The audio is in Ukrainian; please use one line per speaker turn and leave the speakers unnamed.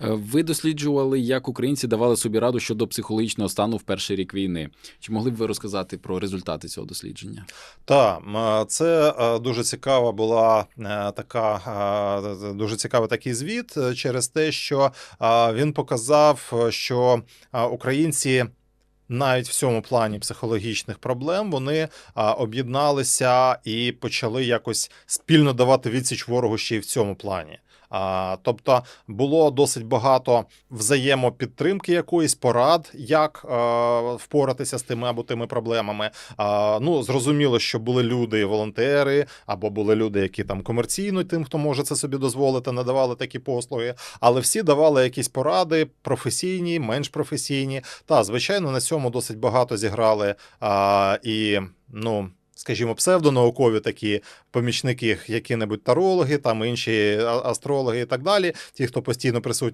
Ви досліджували, як українці давали собі раду щодо психологічного стану в перший рік війни. Чи могли б ви розказати про результати цього дослідження?
Так, це е, дуже цікава була е, така е, дуже цікавий такий звіт е, через те, що е, він показав, е, що е, українці. Навіть в цьому плані психологічних проблем вони об'єдналися і почали якось спільно давати відсіч ворогу ще й в цьому плані. А, тобто було досить багато взаємопідтримки якоїсь порад, як а, впоратися з тими або тими проблемами. А, ну зрозуміло, що були люди, волонтери, або були люди, які там комерційно тим, хто може це собі дозволити, надавали такі послуги. Але всі давали якісь поради професійні, менш професійні. Та звичайно, на цьому досить багато зіграли а, і ну. Скажімо, псевдонаукові такі помічники, які-небудь тарологи, там інші астрологи і так далі, ті, хто постійно присутні.